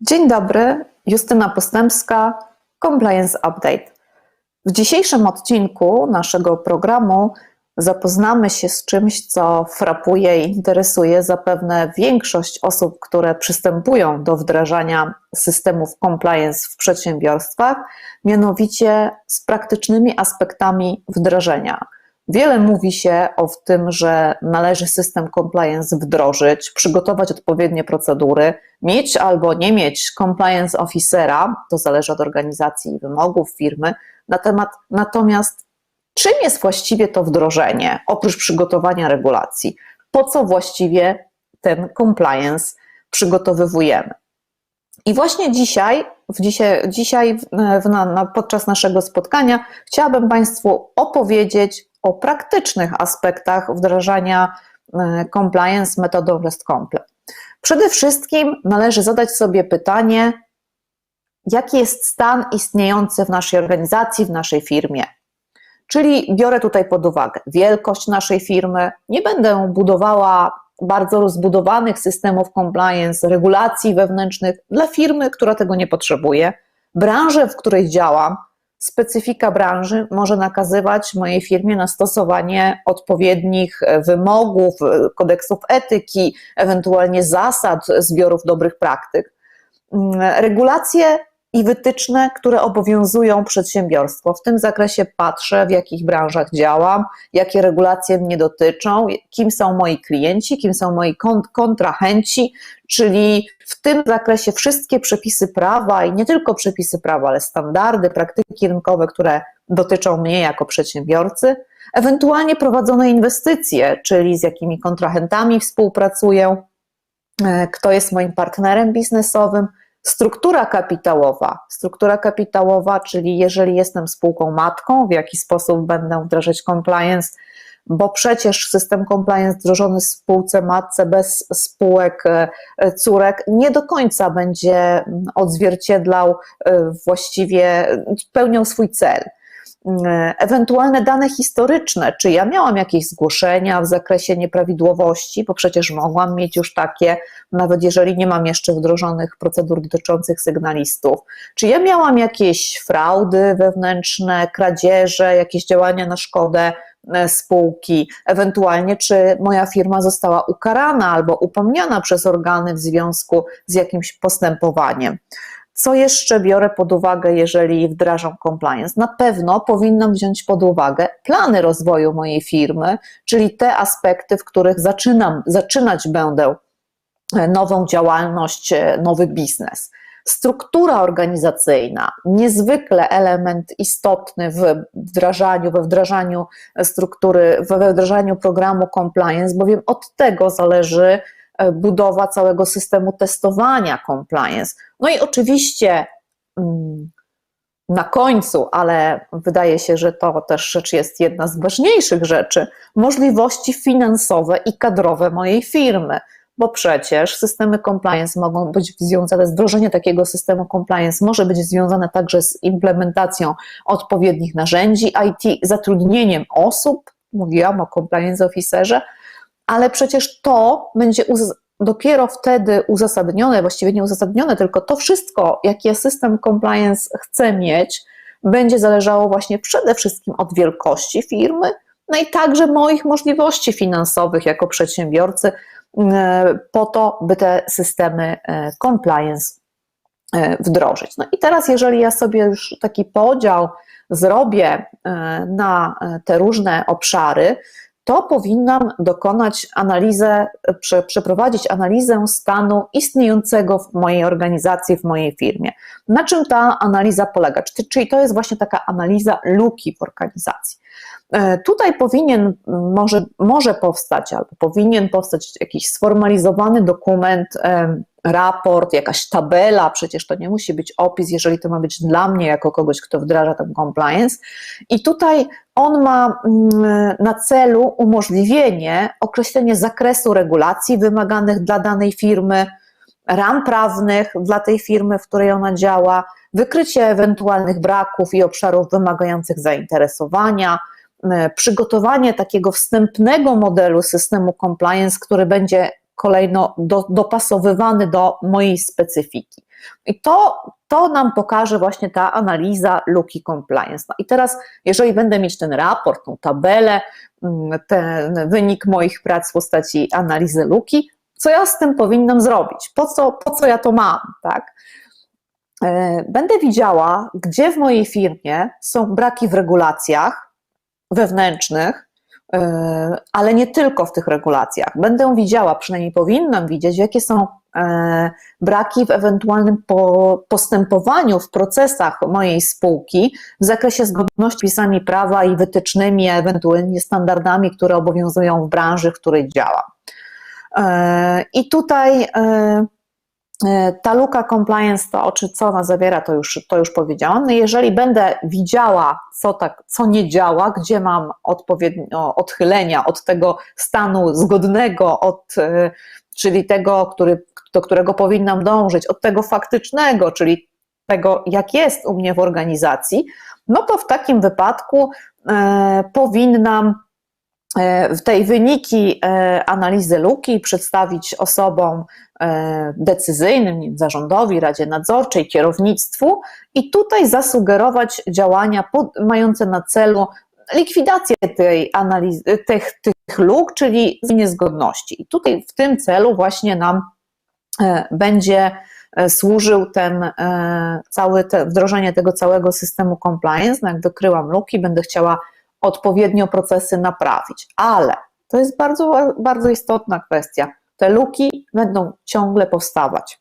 Dzień dobry, Justyna Postępska, Compliance Update. W dzisiejszym odcinku naszego programu zapoznamy się z czymś, co frapuje i interesuje zapewne większość osób, które przystępują do wdrażania systemów compliance w przedsiębiorstwach, mianowicie z praktycznymi aspektami wdrażania. Wiele mówi się o tym, że należy system compliance wdrożyć, przygotować odpowiednie procedury, mieć albo nie mieć compliance officera, to zależy od organizacji i wymogów firmy, na temat, natomiast czym jest właściwie to wdrożenie, oprócz przygotowania regulacji? Po co właściwie ten compliance przygotowywujemy? I właśnie dzisiaj, w dzisiaj, dzisiaj w, na, podczas naszego spotkania chciałabym Państwu opowiedzieć o praktycznych aspektach wdrażania e, compliance metodą REST Comple. Przede wszystkim należy zadać sobie pytanie, jaki jest stan istniejący w naszej organizacji, w naszej firmie. Czyli biorę tutaj pod uwagę wielkość naszej firmy, nie będę budowała bardzo rozbudowanych systemów compliance, regulacji wewnętrznych dla firmy, która tego nie potrzebuje, branżę, w której działam, specyfika branży może nakazywać mojej firmie na stosowanie odpowiednich wymogów, kodeksów etyki, ewentualnie zasad zbiorów dobrych praktyk. Regulacje i wytyczne, które obowiązują przedsiębiorstwo. W tym zakresie patrzę, w jakich branżach działam, jakie regulacje mnie dotyczą, kim są moi klienci, kim są moi kontrahenci, czyli w tym zakresie wszystkie przepisy prawa i nie tylko przepisy prawa, ale standardy, praktyki rynkowe, które dotyczą mnie jako przedsiębiorcy, ewentualnie prowadzone inwestycje, czyli z jakimi kontrahentami współpracuję, e, kto jest moim partnerem biznesowym, Struktura kapitałowa. Struktura kapitałowa, czyli jeżeli jestem spółką matką, w jaki sposób będę wdrażać compliance, bo przecież system compliance wdrożony w spółce matce bez spółek e, córek nie do końca będzie odzwierciedlał e, właściwie, pełnią swój cel. E, ewentualne dane historyczne, czy ja miałam jakieś zgłoszenia w zakresie nieprawidłowości, bo przecież mogłam mieć już takie, nawet jeżeli nie mam jeszcze wdrożonych procedur dotyczących sygnalistów, czy ja miałam jakieś fraudy wewnętrzne, kradzieże, jakieś działania na szkodę e, spółki, ewentualnie czy moja firma została ukarana albo upomniana przez organy w związku z jakimś postępowaniem. Co jeszcze biorę pod uwagę, jeżeli wdrażam compliance? Na pewno powinnam wziąć pod uwagę plany rozwoju mojej firmy, czyli te aspekty, w których zaczynam, zaczynać będę e, nową działalność, e, nowy biznes. Struktura organizacyjna, niezwykle element istotny w wdrażaniu, we wdrażaniu struktury, we wdrażaniu programu compliance, bowiem od tego zależy budowa całego systemu testowania compliance. No i oczywiście mm, na końcu, ale wydaje się, że to też rzecz jest jedna z ważniejszych rzeczy, możliwości finansowe i kadrowe mojej firmy, bo przecież systemy compliance mogą być związane, wdrożenie takiego systemu compliance może być związane także z implementacją odpowiednich narzędzi IT, zatrudnieniem osób, mówiłam o compliance officerze, ale przecież to będzie dopiero wtedy uzasadnione, właściwie nie uzasadnione, tylko to wszystko, jakie system compliance chce mieć, będzie zależało właśnie przede wszystkim od wielkości firmy, no i także moich możliwości finansowych jako przedsiębiorcy, e, po to, by te systemy e, compliance e, wdrożyć. No i teraz, jeżeli ja sobie już taki podział zrobię na te różne obszary, to powinnam dokonać analizę, przeprowadzić analizę stanu istniejącego w mojej organizacji, w mojej firmie. Na czym ta analiza polega? Czyli to jest właśnie taka analiza luki w organizacji. E, tutaj powinien, może, może powstać, albo powinien powstać jakiś sformalizowany dokument, raport, jakaś tabela, przecież to nie musi być opis, jeżeli to ma być dla mnie, jako kogoś, kto wdraża ten compliance. I tutaj on ma mm, na celu umożliwienie określenia zakresu regulacji wymaganych dla danej firmy, ram prawnych dla tej firmy, w której ona działa, wykrycie ewentualnych braków i obszarów wymagających zainteresowania, przygotowanie takiego wstępnego modelu systemu compliance, który będzie kolejno do, dopasowywany do mojej specyfiki. I to, to nam pokaże właśnie ta analiza luki compliance. No i teraz, jeżeli będę mieć ten raport, tą tabelę, mm, ten wynik moich prac w postaci analizy luki, co ja z tym powinnam zrobić? Po co, po co ja to mam? Tak? E, będę widziała, gdzie w mojej firmie są braki w regulacjach wewnętrznych, e, ale nie tylko w tych regulacjach. Będę widziała, przynajmniej powinnam widzieć, jakie są e, braki w ewentualnym postępowaniu, w procesach mojej spółki w zakresie zgodności z pisami prawa i wytycznymi, ewentualnie standardami, które obowiązują w branży, w której działam. I tutaj E, ta luka compliance, to czy co ona zawiera, to już, to już powiedziałam. No jeżeli będę widziała, co, tak, co nie działa, gdzie mam odpowiednio odchylenia od tego stanu zgodnego, od, e, czyli tego, który, do którego powinnam dążyć, od tego faktycznego, czyli tego, jak jest u mnie w organizacji, no to w takim wypadku e, powinnam e, w tej wyniki e, analizy luki przedstawić osobom E, decyzyjnym, zarządowi, Radzie Nadzorczej, kierownictwu i tutaj zasugerować działania pod, mające na celu likwidację tej analizy, tych, tych luk, czyli niezgodności. I tutaj w tym celu właśnie nam e, będzie e, służył ten cały te, wdrożenie tego całego systemu compliance. No jak wykryłam luki, będę chciała odpowiednio procesy naprawić. Ale to jest bardzo, bardzo istotna kwestia te luki będą ciągle powstawać.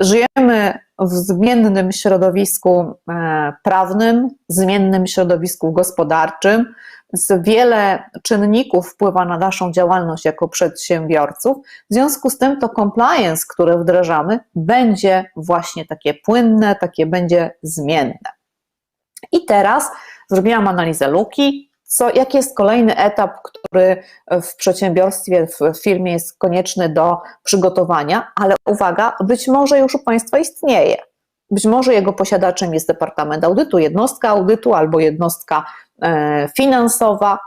Żyjemy w zmiennym środowisku e, prawnym, zmiennym środowisku gospodarczym. Wiele czynników wpływa na naszą działalność jako przedsiębiorców. W związku z tym to compliance, które wdrażamy, będzie właśnie takie płynne, takie będzie zmienne. I teraz zrobiłam analizę luki, co, jaki jest kolejny etap, który w przedsiębiorstwie, w firmie jest konieczny do przygotowania, ale uwaga, być może już u Państwa istnieje. Być może jego posiadaczem jest Departament Audytu, jednostka audytu albo jednostka e, finansowa.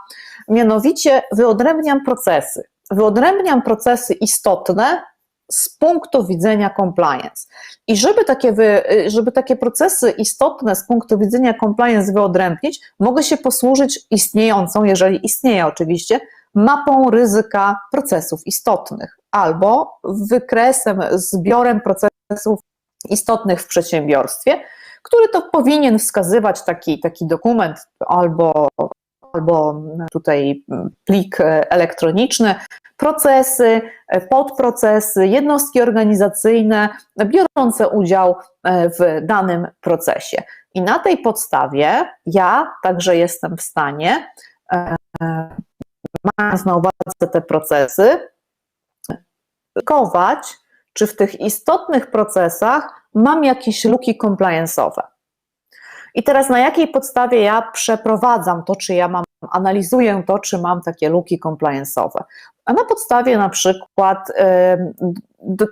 Mianowicie wyodrębniam procesy. Wyodrębniam procesy istotne, z punktu widzenia compliance. I żeby takie, wy, żeby takie procesy istotne z punktu widzenia compliance wyodrębnić, mogę się posłużyć istniejącą, jeżeli istnieje oczywiście, mapą ryzyka procesów istotnych albo wykresem, zbiorem procesów istotnych w przedsiębiorstwie, który to powinien wskazywać taki, taki dokument albo albo tutaj plik elektroniczny, procesy, podprocesy, jednostki organizacyjne biorące udział w danym procesie. I na tej podstawie ja także jestem w stanie, mając na uwadze te procesy, kować, czy w tych istotnych procesach mam jakieś luki compliance'owe. I teraz na jakiej podstawie ja przeprowadzam to, czy ja mam, analizuję to, czy mam takie luki compliance'owe? A na podstawie na przykład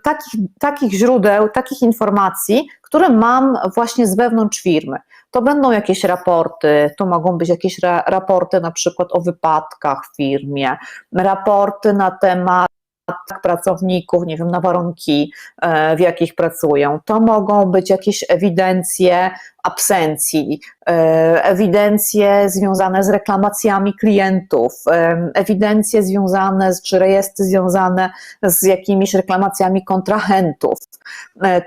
takich, takich źródeł, takich informacji, które mam właśnie z wewnątrz firmy. To będą jakieś raporty, to mogą być jakieś ra, raporty na przykład o wypadkach w firmie, raporty na temat pracowników, nie wiem, na warunki, e, w jakich pracują. To mogą być jakieś ewidencje absencji, e, ewidencje związane z reklamacjami klientów, e, ewidencje związane z, czy rejestry związane z jakimiś reklamacjami kontrahentów.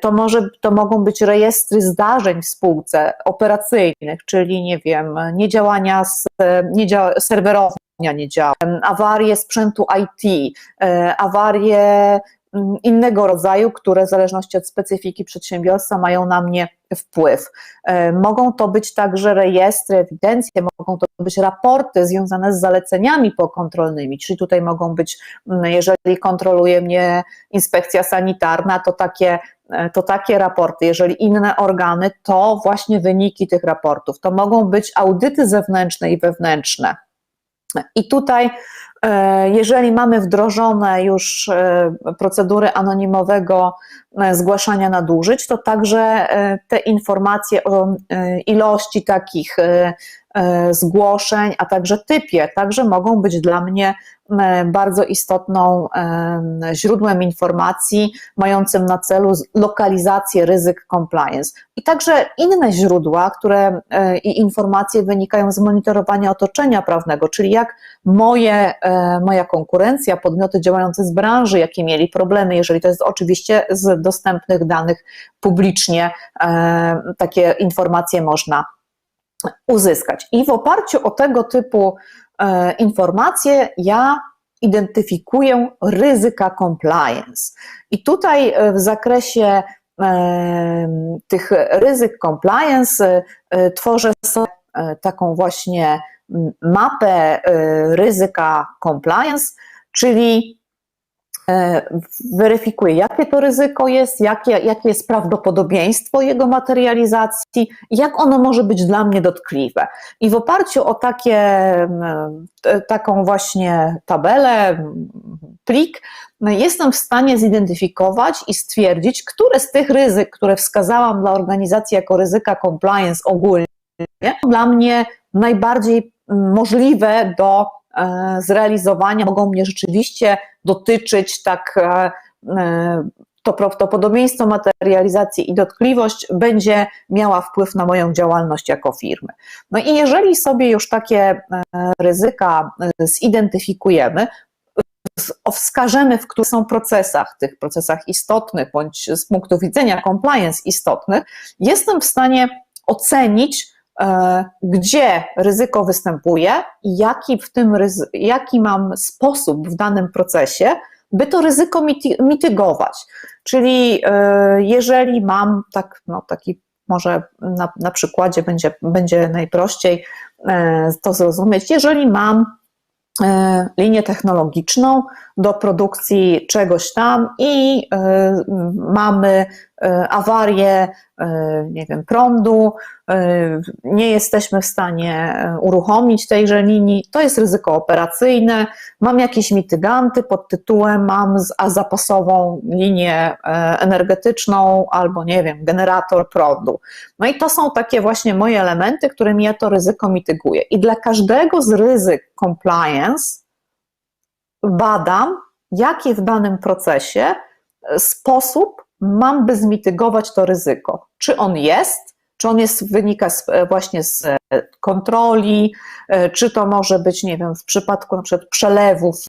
To, może, to mogą być rejestry zdarzeń w spółce operacyjnych, czyli nie wiem, niedziałania z, niedzia, serwerowne nie działa, awarie sprzętu IT, e, awarie mm, innego rodzaju, które w zależności od specyfiki przedsiębiorstwa mają na mnie wpływ. E, mogą to być także rejestry, ewidencje, mogą to być raporty związane z zaleceniami pokontrolnymi, czyli tutaj mogą być, mm, jeżeli kontroluje mnie inspekcja sanitarna, to takie e, to takie raporty, jeżeli inne organy, to właśnie wyniki tych raportów. To mogą być audyty zewnętrzne i wewnętrzne. I tutaj, e, jeżeli mamy wdrożone już e, procedury anonimowego e, zgłaszania nadużyć, to także te informacje o ilości takich zgłoszeń, a także typie, także mogą być dla mnie e, bardzo istotną źródłem informacji mającym na celu lokalizację ryzyk compliance. I także inne źródła, które i informacje wynikają z monitorowania otoczenia prawnego, czyli jak moje, moja konkurencja, podmioty działające z branży, jakie mieli problemy, jeżeli to jest oczywiście z dostępnych danych publicznie, takie informacje można uzyskać. I w oparciu o tego typu e, informacje ja identyfikuję ryzyka compliance. I tutaj e, w zakresie e, tych ryzyk compliance tworzę sobie taką właśnie mapę ryzyka compliance, czyli E, weryfikuję, jakie to ryzyko jest, jakie, jakie jest prawdopodobieństwo jego materializacji, jak ono może być dla mnie dotkliwe. I w oparciu o takie, taką właśnie tabelę, plik, jestem w stanie zidentyfikować i stwierdzić, które z tych ryzyk, które wskazałam dla organizacji jako ryzyka compliance ogólnie, dla mnie najbardziej możliwe do zrealizowania mogą mnie rzeczywiście dotyczyć tak e, e, to prawdopodobieństwo materializacji i dotkliwość będzie miała wpływ na moją działalność jako firmy. No i jeżeli sobie już takie ryzyka zidentyfikujemy, wskażemy, w których są procesach, tych procesach istotnych, bądź z punktu widzenia compliance istotnych, jestem w stanie ocenić, E, gdzie ryzyko występuje i jaki, w tym, jaki mam sposób w danym procesie, by to ryzyko mitygować. Czyli e, jeżeli mam tak, no, taki może na, na przykładzie będzie, będzie najprościej e, to zrozumieć, jeżeli mam linię technologiczną do produkcji czegoś tam i mamy awarię E, nie wiem, prądu, e, nie jesteśmy w stanie e, uruchomić tejże linii, to jest ryzyko operacyjne. Mam jakieś mityganty pod tytułem mam zapasową linię energetyczną albo nie wiem, generator prądu. No i to są takie właśnie moje elementy, którymi ja to ryzyko mityguję. I dla każdego z ryzyk compliance badam, jaki w danym procesie sposób mam by zmitygować to ryzyko. Czy on jest, czy on jest, wynika z, e, właśnie z e, kontroli, e, czy to może być, nie wiem, w przypadku na przykład przelewów,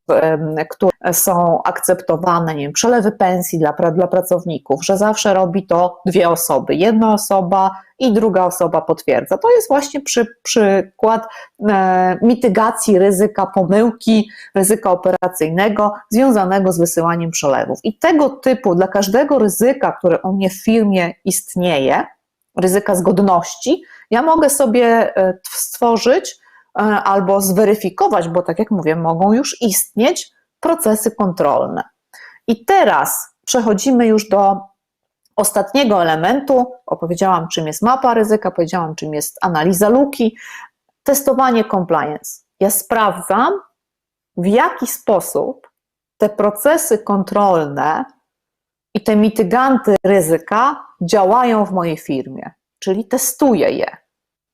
które są akceptowane, nie wiem, przelewy pensji dla, dla pracowników, że zawsze robi to dwie osoby. Jedna osoba i druga osoba potwierdza. To jest właśnie przy, przykład e, mitygacji ryzyka pomyłki, ryzyka operacyjnego związanego z wysyłaniem przelewów. I tego typu, dla każdego ryzyka, które u mnie w firmie istnieje, ryzyka zgodności, ja mogę sobie e, stworzyć e, albo zweryfikować, bo tak jak mówię, mogą już istnieć procesy kontrolne. I teraz przechodzimy już do ostatniego elementu. Opowiedziałam, czym jest mapa ryzyka, powiedziałam, czym jest analiza luki, testowanie compliance. Ja sprawdzam, w jaki sposób te procesy kontrolne i te mityganty ryzyka działają w mojej firmie, czyli testuję je.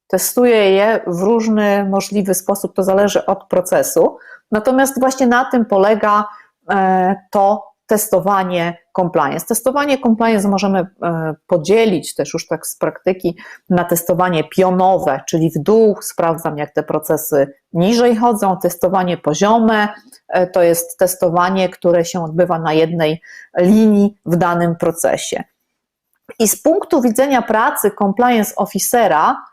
Testuję je w różny możliwy sposób, to zależy od procesu. Natomiast właśnie na tym polega e, to testowanie compliance. Testowanie compliance możemy e, podzielić też już tak z praktyki na testowanie pionowe, czyli w dół, sprawdzam jak te procesy niżej chodzą, testowanie poziome, e, to jest testowanie, które się odbywa na jednej linii w danym procesie. I z punktu widzenia pracy compliance officera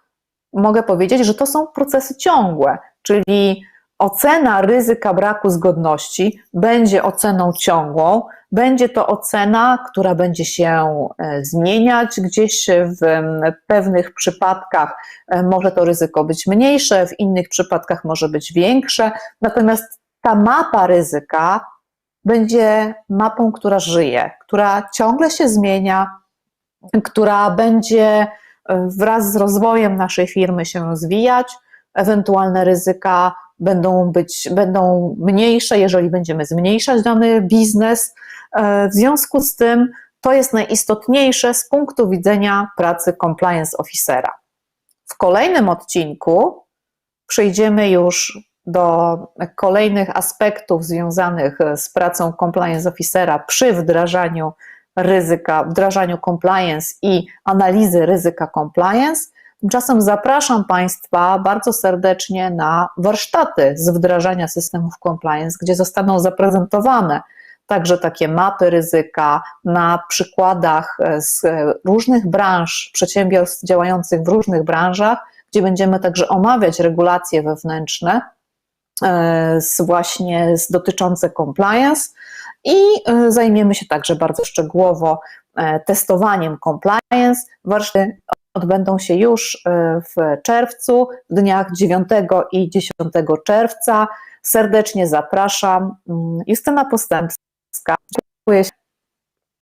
mogę powiedzieć, że to są procesy ciągłe, czyli ocena ryzyka braku zgodności będzie oceną ciągłą, będzie to ocena, która będzie się e, zmieniać gdzieś w pewnych przypadkach. E, może to ryzyko być mniejsze, w innych przypadkach może być większe, natomiast ta mapa ryzyka będzie mapą, która żyje, która ciągle się zmienia, która będzie e, wraz z rozwojem naszej firmy się rozwijać, ewentualne ryzyka będą, być, będą mniejsze, jeżeli będziemy zmniejszać dany biznes. E, w związku z tym to jest najistotniejsze z punktu widzenia pracy compliance officera. W kolejnym odcinku przejdziemy już do kolejnych aspektów związanych z pracą compliance officera przy wdrażaniu ryzyka, wdrażaniu compliance i analizy ryzyka compliance. Tymczasem zapraszam Państwa bardzo serdecznie na warsztaty z wdrażania systemów compliance, gdzie zostaną zaprezentowane także takie mapy ryzyka na przykładach z różnych branż, przedsiębiorstw działających w różnych branżach, gdzie będziemy także omawiać regulacje wewnętrzne z właśnie z dotyczące compliance i zajmiemy się także bardzo szczegółowo testowaniem compliance. Warsztaty odbędą się już w czerwcu, w dniach 9 i 10 czerwca. Serdecznie zapraszam. Justyna Postępska. Dziękuję.